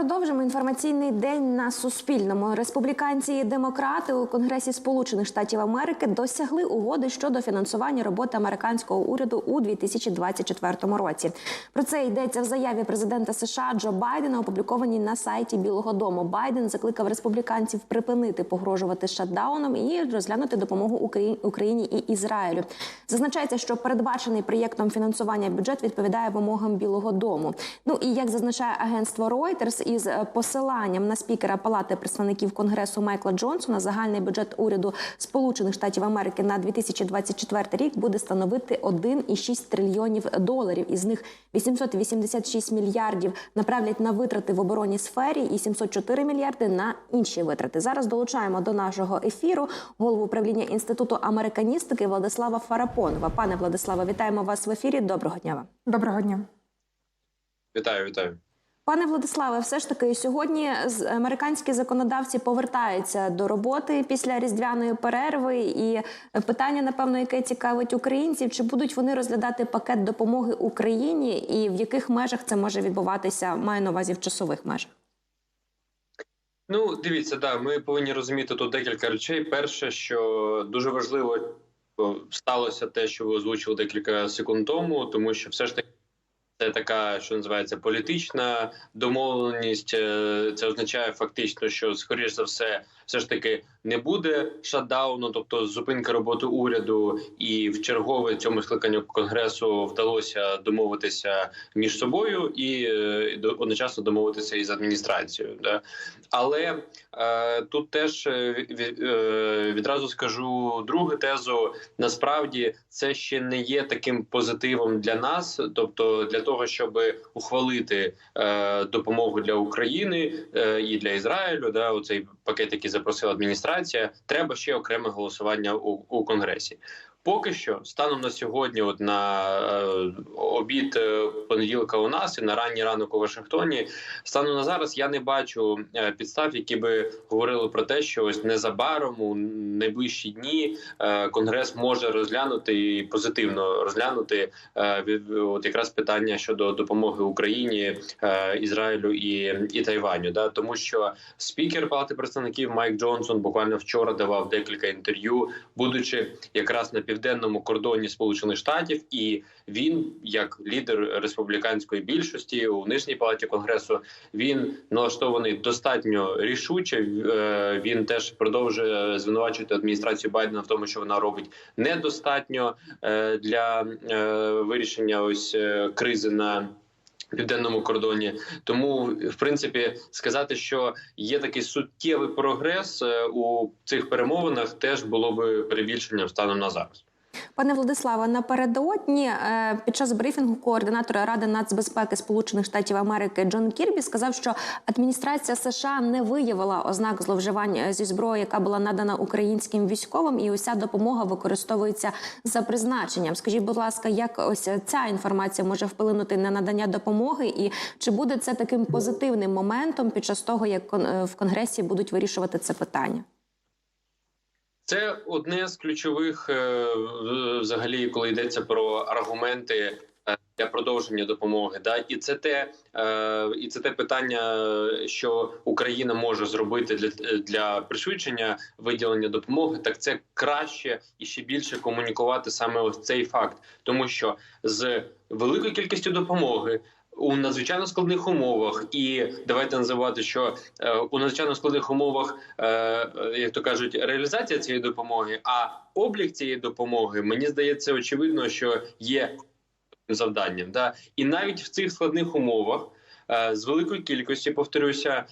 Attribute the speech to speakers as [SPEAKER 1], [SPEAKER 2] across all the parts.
[SPEAKER 1] продовжимо інформаційний день на Суспільному. Республіканці і демократи у Конгресі Сполучених Штатів Америки досягли угоди щодо фінансування роботи американського уряду у 2024 році. Про це йдеться в заяві президента США Джо Байдена, опублікованій на сайті Білого Дому. Байден закликав республіканців припинити погрожувати шатдауном і розглянути допомогу Украї- Україні і Ізраїлю. Зазначається, що передбачений проєктом фінансування бюджет відповідає вимогам Білого Дому. Ну і як зазначає агентство Reuters, із е, посиланням на спікера Палати представників Конгресу Майкла Джонсона, загальний бюджет уряду Сполучених Штатів Америки на 2024 рік буде становити 1,6 трильйонів доларів. Із них 886 мільярдів направлять на витрати в оборонній сфері і 704 мільярди на інші витрати. Зараз долучаємо до нашого ефіру голову управління інституту американістики Владислава Фарапонова. Пане Владиславе, вітаємо вас в ефірі. Доброго дня вам.
[SPEAKER 2] Доброго дня.
[SPEAKER 3] Вітаю, вітаю.
[SPEAKER 1] Пане Владиславе, все ж таки сьогодні американські законодавці повертаються до роботи після різдвяної перерви. І питання, напевно, яке цікавить українців, чи будуть вони розглядати пакет допомоги Україні, і в яких межах це може відбуватися, маю на увазі в часових межах.
[SPEAKER 3] Ну, дивіться, да, ми повинні розуміти тут декілька речей. Перше, що дуже важливо сталося те, що ви озвучили декілька секунд тому, тому що все ж таки. Це така, що називається політична домовленість. Е, Це означає фактично, що скоріш за все, все ж таки не буде шатдауну, тобто зупинка роботи уряду, і в чергове цьому скликанню конгресу вдалося домовитися між собою і е, одночасно домовитися із адміністрацією. Да? Але е, тут теж е, е, відразу скажу другу тезу. Насправді це ще не є таким позитивом для нас, тобто для того, щоб ухвалити е, допомогу для України е, і для Ізраїлю, да, оцей пакет, який запросила адміністрація, треба ще окреме голосування у, у конгресі. Поки що, станом на сьогодні, от на е, обід е, понеділка у нас і на ранній ранок у Вашингтоні, станом на зараз я не бачу е, підстав, які би говорили про те, що ось незабаром у найближчі дні е, конгрес може розглянути і позитивно розглянути е, от якраз питання щодо допомоги Україні, е, Ізраїлю і, і Тайваню. Да, тому що спікер Палати представників Майк Джонсон буквально вчора давав декілька інтерв'ю, будучи якраз на південному кордоні Сполучених Штатів, і він, як лідер республіканської більшості у нижній палаті конгресу, він налаштований достатньо рішуче. Е, Він теж продовжує звинувачувати адміністрацію Байдена в тому, що вона робить недостатньо е, для е, вирішення ось кризи на. Південному кордоні, тому в принципі сказати, що є такий суттєвий прогрес е, у цих перемовинах, теж було би перебільшенням станом на зараз.
[SPEAKER 1] Пане Владиславе, напередодні е, під час брифінгу координатора Ради нацбезпеки Сполучених Штатів Америки Джон Кірбі сказав, що адміністрація США не виявила ознак зловживань зі зброї, яка була надана українським військовим, і уся допомога використовується за призначенням. Скажіть, будь ласка, як ось ця інформація може вплинути на надання допомоги, і чи буде це таким позитивним моментом під час того, як е, в конгресі будуть вирішувати це питання?
[SPEAKER 3] Це одне з ключових, е, взагалі, коли йдеться про аргументи е, для продовження допомоги. Да, і це те, е, і це те питання, що Україна може зробити для, для пришвидшення виділення допомоги. Так це краще і ще більше комунікувати саме ось цей факт, тому що з великою кількістю допомоги. У надзвичайно складних умовах, і давайте називати, що е, у надзвичайно складних умовах, е, е, як то кажуть, реалізація цієї допомоги, а облік цієї допомоги, мені здається, очевидно, що є завданням. Да? І навіть в цих складних умовах. З великої кількості, повторюся,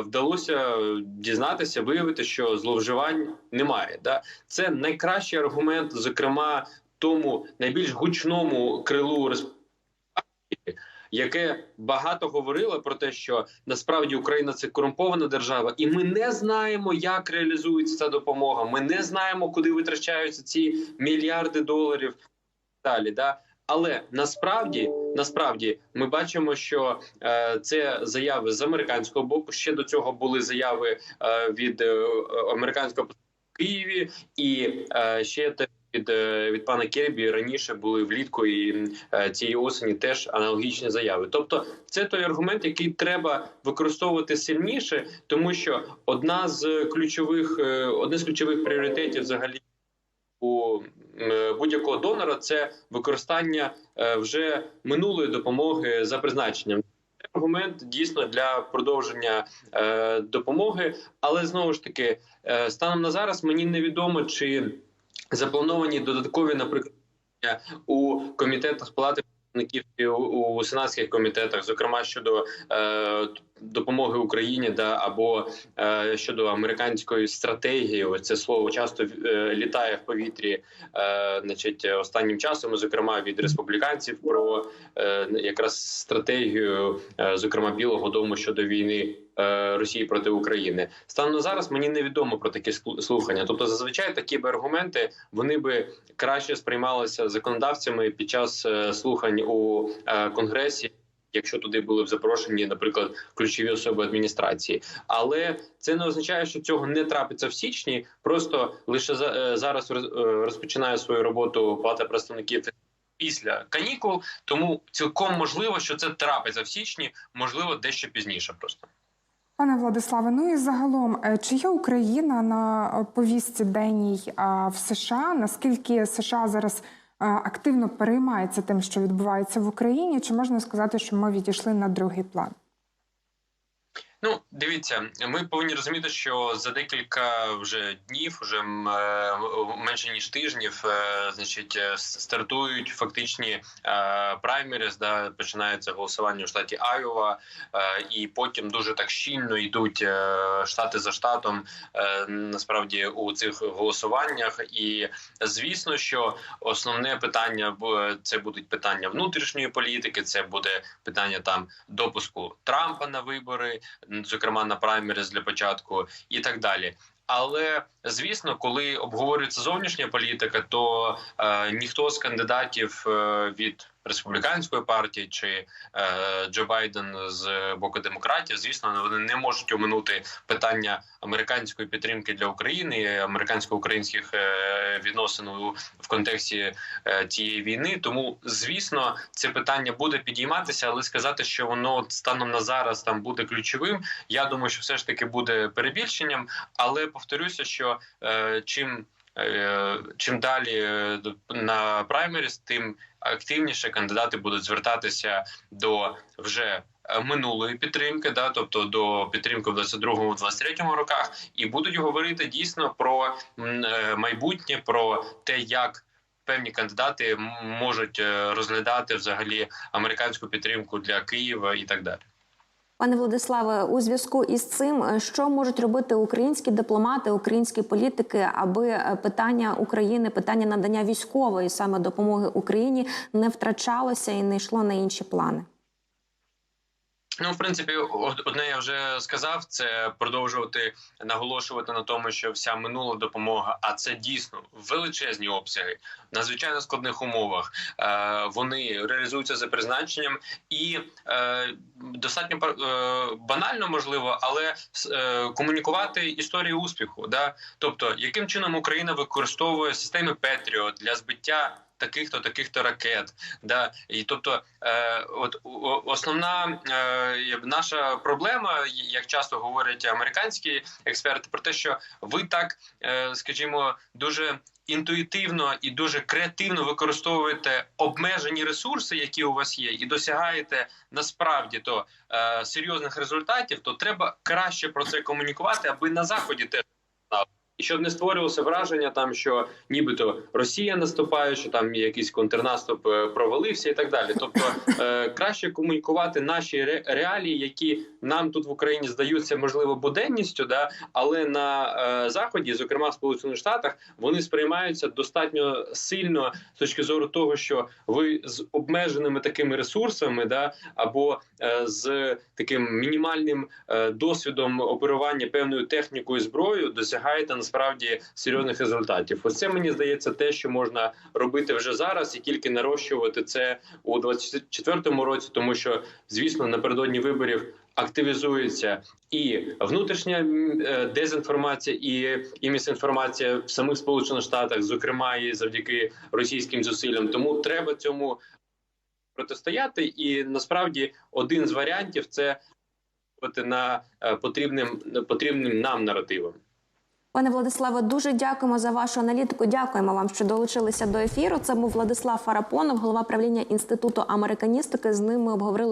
[SPEAKER 3] вдалося дізнатися, виявити, що зловживань немає. Да? Це найкращий аргумент, зокрема, тому найбільш гучному крилу республіки, яке багато говорило про те, що насправді Україна це корумпована держава, і ми не знаємо, як реалізується ця допомога. Ми не знаємо, куди витрачаються ці мільярди доларів. Далі, да. Але насправді, насправді, ми бачимо, що е, це заяви з американського боку. Ще до цього були заяви е, від е, американського в Києві, і е, ще те від, е, від пана Кербі раніше були влітку і е, цієї осені теж аналогічні заяви. Тобто, це той аргумент, який треба використовувати сильніше, тому що одна з ключових, е, одне з ключових пріоритетів взагалі у будь-якого донора це використання вже минулої допомоги за призначенням. Аргумент дійсно для продовження допомоги, але знову ж таки, станом на зараз мені невідомо, чи заплановані додаткові, наприклад, у комітетах палати представників у сенатських комітетах, зокрема щодо е, допомоги Україні, да або е, щодо американської стратегії. Це слово часто е, літає в повітрі, е, значить, останнім часом, зокрема від республіканців, про е, якраз стратегію, е, зокрема Білого Дому щодо війни. е, Росії проти України станом зараз мені невідомо про такі слухання. Тобто, зазвичай такі би аргументи вони би краще сприймалися законодавцями під час е, слухань у е, конгресі, якщо туди були б запрошені, наприклад, ключові особи адміністрації. Але це не означає, що цього не трапиться в січні. Просто лише за- е, зараз е, розпочинає свою роботу Палата представників. Після канікул, тому цілком можливо, що це трапиться в січні, можливо, дещо пізніше. Просто
[SPEAKER 2] Пане Владиславе, ну і загалом, е, чи є Україна на повістці денній в США? Наскільки США зараз активно переймається тим, що відбувається в Україні? Чи можна сказати, що ми відійшли на другий план?
[SPEAKER 3] Ну, дивіться, ми повинні розуміти, що за декілька вже днів, вже е, менше ніж тижнів, е, значить, е, стартують фактичні праймеріс, да, починається голосування у штаті Айова, і потім дуже так щільно йдуть штати за штатом. Насправді у цих голосуваннях, і звісно, що основне питання це будуть питання внутрішньої політики, це буде питання там допуску Трампа на вибори зокрема на праймеріз для початку, і так далі. Але звісно, коли обговорюється зовнішня політика, то е, ніхто з кандидатів е, від республіканської партії чи е, Джо Байден з боку демократів, звісно, вони не можуть оминути питання американської підтримки для України, американсько-українських е, відносин у в контексті е, цієї війни. Тому, звісно, це питання буде підійматися, але сказати, що воно станом на зараз там буде ключовим. Я думаю, що все ж таки буде перебільшенням. Але повторюся, що е, чим е, чим далі е, на праймеріс, тим активніше кандидати будуть звертатися до вже е, минулої підтримки, да, тобто до підтримки в 22-23 роках, і будуть говорити дійсно про е, майбутнє, про те, як певні кандидати можуть е, розглядати взагалі американську підтримку для Києва і так далі.
[SPEAKER 1] Пане Владиславе, у зв'язку із цим, е, що можуть робити українські дипломати, українські політики, аби е, питання України, питання надання військової саме допомоги Україні не втрачалося і не йшло на інші плани?
[SPEAKER 3] Ну, в принципі, одне я вже сказав, це продовжувати наголошувати на тому, що вся минула допомога, а це дійсно величезні обсяги, в надзвичайно складних умовах. Е, вони реалізуються за призначенням і е, достатньо е, банально можливо, але комунікувати історію успіху. Да? Тобто, яким чином Україна використовує системи Петріот для збиття. Таких-то таких-то ракет, да і тобто, е, от основна е, наша проблема, як часто говорять американські експерти, про те, що ви так, е, скажімо, дуже інтуїтивно і дуже креативно використовуєте обмежені ресурси, які у вас є, і досягаєте насправді то е, серйозних результатів, то треба краще про це комунікувати, аби на заході теж знали. І щоб не створювалося враження, там що нібито Росія наступає, що там якийсь контрнаступ е, провалився, і так далі. Тобто е, краще комунікувати наші ре- реалії, які нам тут в Україні здаються можливо буденністю, да але на е, заході, зокрема в Сполучених Штатах, вони сприймаються достатньо сильно з точки зору того, що ви з обмеженими такими ресурсами, да або е, з таким мінімальним е, досвідом оперування певною технікою зброєю досягаєте насправді серйозних результатів. Ось це мені здається те, що можна робити вже зараз, і тільки нарощувати це у 24-му році, тому що звісно напередодні виборів активізується і внутрішня е, дезінформація, і, і місінформація в самих Сполучених Штатах, зокрема і завдяки російським зусиллям. Тому треба цьому протистояти. І насправді один з варіантів це на е, потрібним потрібним нам наративом.
[SPEAKER 1] Пане Владиславе, дуже дякуємо за вашу аналітику. Дякуємо вам, що долучилися до ефіру. Це був Владислав Фарапонов, голова правління інституту американістики. З ним ми обговорили.